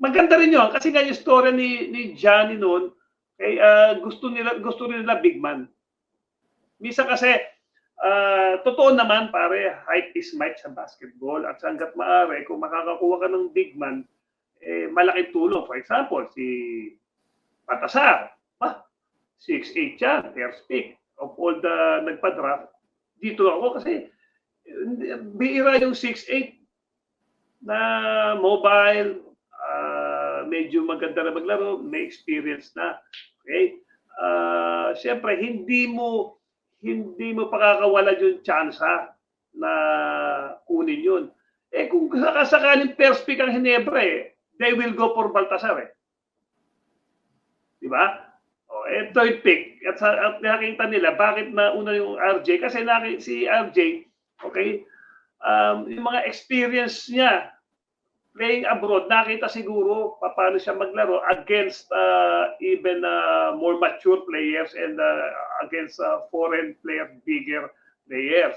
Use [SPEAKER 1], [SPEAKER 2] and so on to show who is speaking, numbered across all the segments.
[SPEAKER 1] maganda rin yun kasi nga yung story ni ni Johnny noon eh ah, gusto nila gusto rin nila big man. Minsan kasi ah, totoo naman pare height is might sa basketball at hangga't maaari kung makakakuha ka ng big man eh malaking tulong. For example, si Patasar, ah, 6'8 yan, first pick of all the nagpa-draft. Dito ako kasi bihira yung 6'8 na mobile, medyo maganda na maglaro, may experience na. Okay? Ah, Siyempre, hindi mo hindi mo pakakawalan yung tsansa na kunin yun. Eh kung sakasakaling first pick ang Hinebra eh, they will go for Baltasar eh. Di ba? O, eh, third pick. At, at nakita nila, bakit na una yung RJ? Kasi naki, si RJ, okay, um, yung mga experience niya playing abroad, nakita siguro pa- paano siya maglaro against uh, even uh, more mature players and uh, against uh, foreign player, bigger players.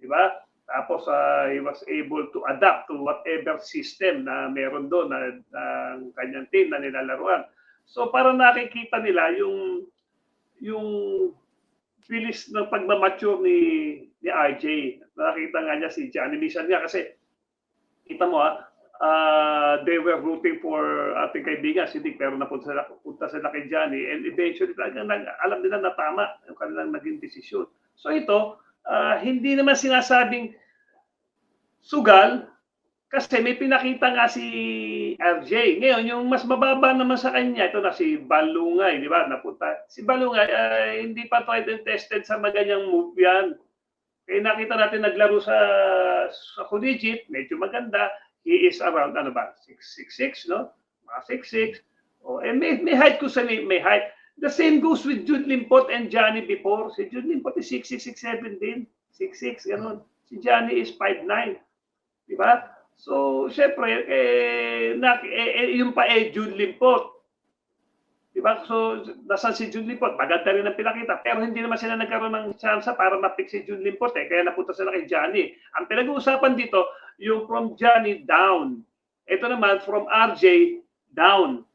[SPEAKER 1] Di ba? Tapos uh, he was able to adapt to whatever system na meron doon na, ng kanyang team na nilalaruan. So para nakikita nila yung yung bilis ng pagmamature ni ni RJ. Nakita nga niya si Johnny Minsan nga kasi kita mo ah, uh, they were rooting for ating kaibigan si Dick pero napunta sila, punta sila kay Johnny and eventually talagang alam nila na tama yung kanilang naging desisyon. So ito, ah, hindi naman sinasabing sugal kasi may pinakita nga si RJ. Ngayon, yung mas mababa naman sa kanya, ito na si Balungay, di ba? Napunta. Si Balungay, ah, hindi pa tried and tested sa maganyang move yan. Kaya nakita natin naglaro sa sa collegiate, medyo maganda. He is around, ano ba, 6'6", no? Mga 6'6". Oh, eh, may, may height ko sa may height. The same goes with Jude Limpot and Johnny before. Si Jude Limpot is 6'6", 6'7 din. 6'6", ganun. Si Johnny is 5'9". Di ba? So, syempre, eh, na, eh, eh, yung pa eh, Jude Limpot. Di ba? So, nasan si Jude Limpot? Maganda rin ang pinakita. Pero hindi naman sila nagkaroon ng chance para ma-pick si Jude Limpot eh. Kaya napunta sila kay Johnny. Ang pinag-uusapan dito, yung from Johnny down. Ito naman, from RJ down.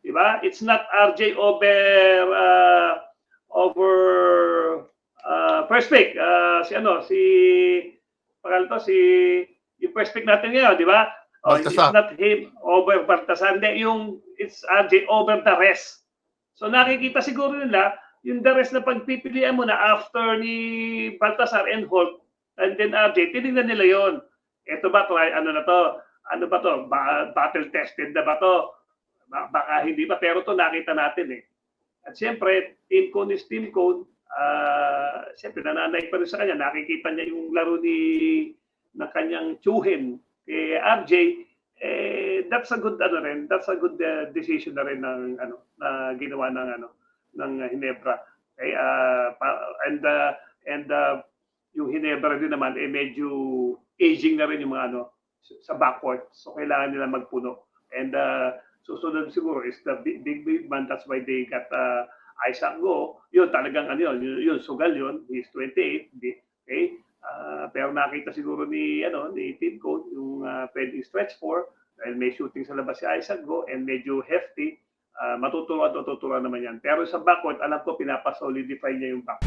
[SPEAKER 1] Di ba? It's not RJ over uh, over uh, first pick. Uh, si ano, si pangalan to, si yung first pick natin ngayon, di ba? Oh, it's not him over Baltasar. Hindi, yung it's RJ over the rest. So nakikita siguro nila yung the rest na pagpipilian mo na after ni Baltasar and Holt and then RJ, tinignan nila yon. Ito ba to, ay, ano na to? Ano ba to? Ba- battle tested na ba to? Ba- baka hindi pa, pero to nakita natin eh. At siyempre, team cone is team cone. Ah, siyempre, nananay pa rin sa kanya. Nakikita niya yung laro ni ng kanyang tsuhin kay RJ. Eh, that's a good ano rin, that's a good uh, decision na rin ng ano na ginawa ng ano ng Hinebra. Ah, pa- and uh, and uh, yung Hinebra din naman eh medyo aging na rin yung mga ano sa backcourt. So kailangan nila magpuno. And uh, susunod siguro is the big, big, big man. That's why they got uh, Isaac Go. Yun talagang ano yun, yun, yun sugal yun. He's 28. Di, okay? Ah, pero nakita siguro ni ano ni Team Code yung uh, pwedeng stretch for dahil may shooting sa labas si Isaac Go and medyo hefty. Uh, matutuwa at matutuwa naman yan. Pero sa backcourt, alam ko pinapasolidify niya yung back.